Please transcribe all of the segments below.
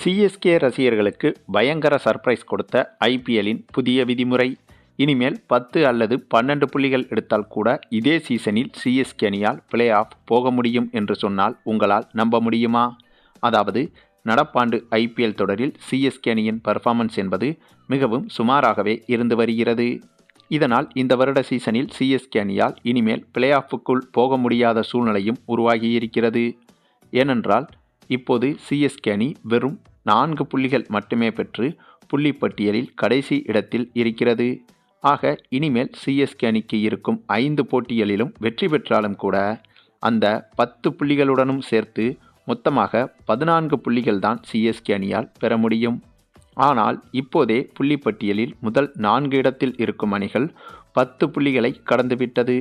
CSK ரசிகர்களுக்கு பயங்கர surprise கொடுத்த ஐபிஎல்லின் புதிய விதிமுறை. இனிமேல் பத்து அல்லது பன்னெண்டு புள்ளிகள் எடுத்தால் கூட இதே சீசனில் சிஎஸ்கே அணியால் பிளே ஆஃப் போக முடியும் என்று சொன்னால் உங்களால் நம்ப முடியுமா? அதாவது நடப்பாண்டு ஐபிஎல் தொடரில் சிஎஸ்கே அணியின் பெர்ஃபார்மன்ஸ் என்பது மிகவும் சுமாராகவே இருந்து வருகிறது. இதனால் இந்த வருட சீசனில் சிஎஸ்கே அணியால் இனிமேல் பிளே ஆஃபுக்குள் போக முடியாத சூழ்நிலையும் உருவாகியிருக்கிறது ஏனென்றால் இப்போது சிஎஸ்கே அணி வெறும் நான்கு புள்ளிகள் மட்டுமே பெற்று புள்ளி பட்டியலில் கடைசி இடத்தில் இருக்கிறது. ஆக இனிமேல் சிஎஸ்கே அணிக்கு இருக்கும் ஐந்து போட்டிகளிலும் வெற்றி பெற்றாலும் கூட அந்த பத்து புள்ளிகளுடனும் சேர்த்து மொத்தமாக பதினான்கு புள்ளிகள் தான் சிஎஸ்கே அணியால் பெற முடியும். ஆனால் இப்போதே புள்ளி பட்டியலில் முதல் நான்கு இடத்தில் இருக்கும் அணிகள் பத்து புள்ளிகளை கடந்துவிட்டது.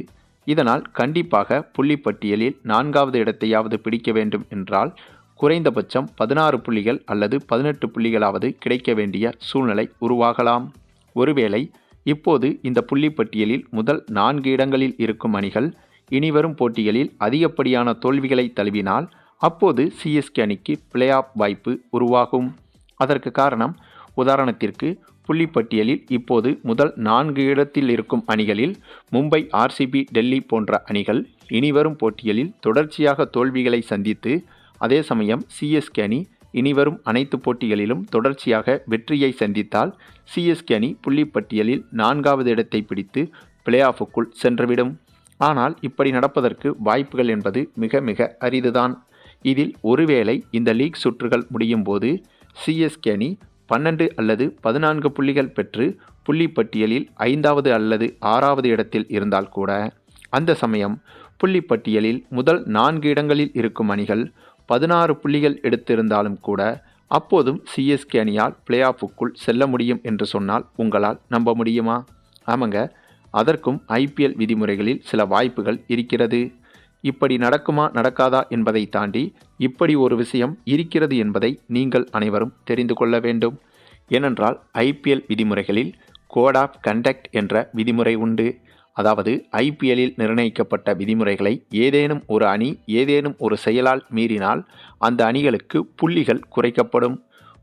இதனால் கண்டிப்பாக புள்ளிப்பட்டியலில் நான்காவது இடத்தையாவது பிடிக்க வேண்டும் என்றால் குறைந்தபட்சம் பதினாறு புள்ளிகள் அல்லது பதினெட்டு புள்ளிகளாவது கிடைக்க வேண்டிய சூழ்நிலை உருவாகலாம். ஒருவேளை இப்போது இந்த புள்ளி பட்டியலில் முதல் நான்கு இடங்களில் இருக்கும் அணிகள் இனிவரும் போட்டிகளில் அதிகப்படியான தோல்விகளை தழுவினால் அப்போது சிஎஸ்கே அணிக்கு பிளே ஆஃப் வாய்ப்பு உருவாகும். அதற்கு காரணம் உதாரணத்திற்கு புள்ளிப்பட்டியலில் இப்போது முதல் நான்கு இடத்தில் இருக்கும் அணிகளில் மும்பை ஆர்சிபி டெல்லி போன்ற அணிகள் இனிவரும் போட்டிகளில் தொடர்ச்சியாக தோல்விகளை சந்தித்து அதே சமயம் சிஎஸ்கே அணி இனிவரும் அனைத்து போட்டிகளிலும் தொடர்ச்சியாக வெற்றியை சந்தித்தால் சிஎஸ்கே அணி புள்ளிப்பட்டியலில் நான்காவது இடத்தை பிடித்து பிளே ஆஃபுக்குள் சென்றுவிடும். ஆனால் இப்படி நடப்பதற்கு வாய்ப்புகள் என்பது மிக மிக அரிதுதான். இதில் ஒருவேளை இந்த லீக் சுற்றுகள் முடியும் போது சிஎஸ்கே அணி பன்னெண்டு அல்லது பதினான்கு புள்ளிகள் பெற்று புள்ளிப்பட்டியலில் ஐந்தாவது அல்லது ஆறாவது இடத்தில் இருந்தால் கூட அந்த சமயம் புள்ளிப்பட்டியலில் முதல் நான்கு இடங்களில் இருக்கும் அணிகள் பதினாறு புள்ளிகள் எடுத்திருந்தாலும் கூட அப்போதும் சிஎஸ்கே அணியால் பிளே ஆஃபுக்குள் செல்ல முடியும் என்று சொன்னால் உங்களால் நம்ப முடியுமா? ஆமாங்க. அதற்கும் ஐபிஎல் விதிமுறைகளில் சில வாய்ப்புகள் இருக்கிறது. இப்படி நடக்குமா நடக்காதா என்பதை தாண்டி இப்படி ஒரு விஷயம் இருக்கிறது என்பதை நீங்கள் அனைவரும் தெரிந்து கொள்ள வேண்டும். ஏனென்றால் ஐபிஎல் விதிமுறைகளில் கோட் ஆஃப் கண்டக்ட் என்ற விதிமுறை உண்டு. அதாவது ஐபிஎல்லில் நிர்ணயிக்கப்பட்ட விதிமுறைகளை ஏதேனும் ஒரு அணி ஏதேனும் ஒரு செயலால் மீறினால் அந்த அணிகளுக்கு புள்ளிகள் குறைக்கப்படும்.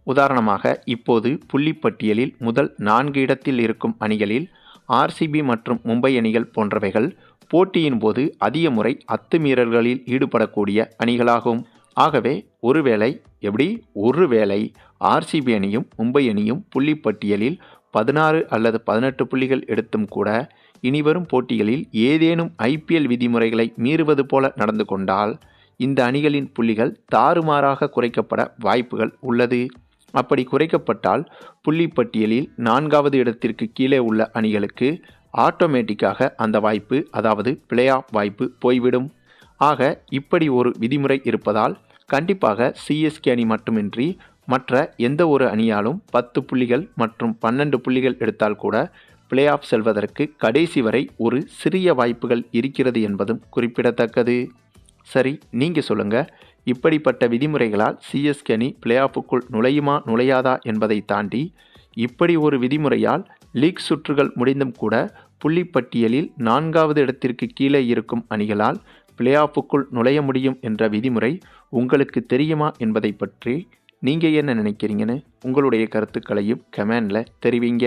உதாரணமாக இப்போது புள்ளிப்பட்டியலில் முதல் நான்கு இடத்தில் இருக்கும் அணிகளில் ஆர்சிபி மற்றும் மும்பை அணிகள் போன்றவைகள் போட்டியின் போது அதிக முறை அத்துமீறல்களில் ஈடுபடக்கூடிய அணிகளாகும். ஆகவே ஒருவேளை எப்படி? ஒருவேளை ஆர்சிபி அணியும் மும்பை அணியும் புள்ளிப்பட்டியலில் பதினாறு அல்லது பதினெட்டு புள்ளிகள் எடுத்தும் கூட இனிவரும் போட்டிகளில் ஏதேனும் ஐபிஎல் விதிமுறைகளை மீறுவது போல நடந்து கொண்டால் இந்த அணிகளின் புள்ளிகள் தாறுமாறாக குறைக்கப்பட வாய்ப்புகள் உள்ளது. அப்படி குறைக்கப்பட்டால் புள்ளிப்பட்டியலில் நான்காவது இடத்திற்கு கீழே உள்ள அணிகளுக்கு ஆட்டோமேட்டிக்காக அந்த வாய்ப்பு அதாவது பிளே ஆஃப் வாய்ப்பு போய்விடும். ஆக இப்படி ஒரு விதிமுறை இருப்பதால் கண்டிப்பாக சிஎஸ்கே அணி மட்டுமின்றி மற்ற எந்த ஒரு அணியாலும் பத்து புள்ளிகள் மற்றும் பன்னெண்டு புள்ளிகள் எடுத்தால் கூட பிளே ஆஃப் செல்வதற்கு கடைசி வரை ஒரு சிறிய வாய்ப்புகள் இருக்கிறது என்பதும் குறிப்பிடத்தக்கது. சரி நீங்கள் சொல்லுங்கள் இப்படிப்பட்ட விதிமுறைகளால் சிஎஸ்கே அணி பிளே ஆஃபுக்குள் நுழையுமா நுழையாதா என்பதை தாண்டி இப்படி ஒரு விதிமுறையால் லீக் சுற்றுகள் முடிந்தும் கூட புள்ளிப்பட்டியலில் நான்காவது இடத்திற்கு கீழே இருக்கும் அணிகளால் பிளே ஆஃபுக்குள் நுழைய முடியும் என்ற விதிமுறை உங்களுக்கு தெரியுமா என்பதை பற்றி நீங்கள் என்ன நினைக்கிறீங்கன்னு உங்களுடைய கருத்துக்களையும் கமெண்டில் தெரிவிங்க.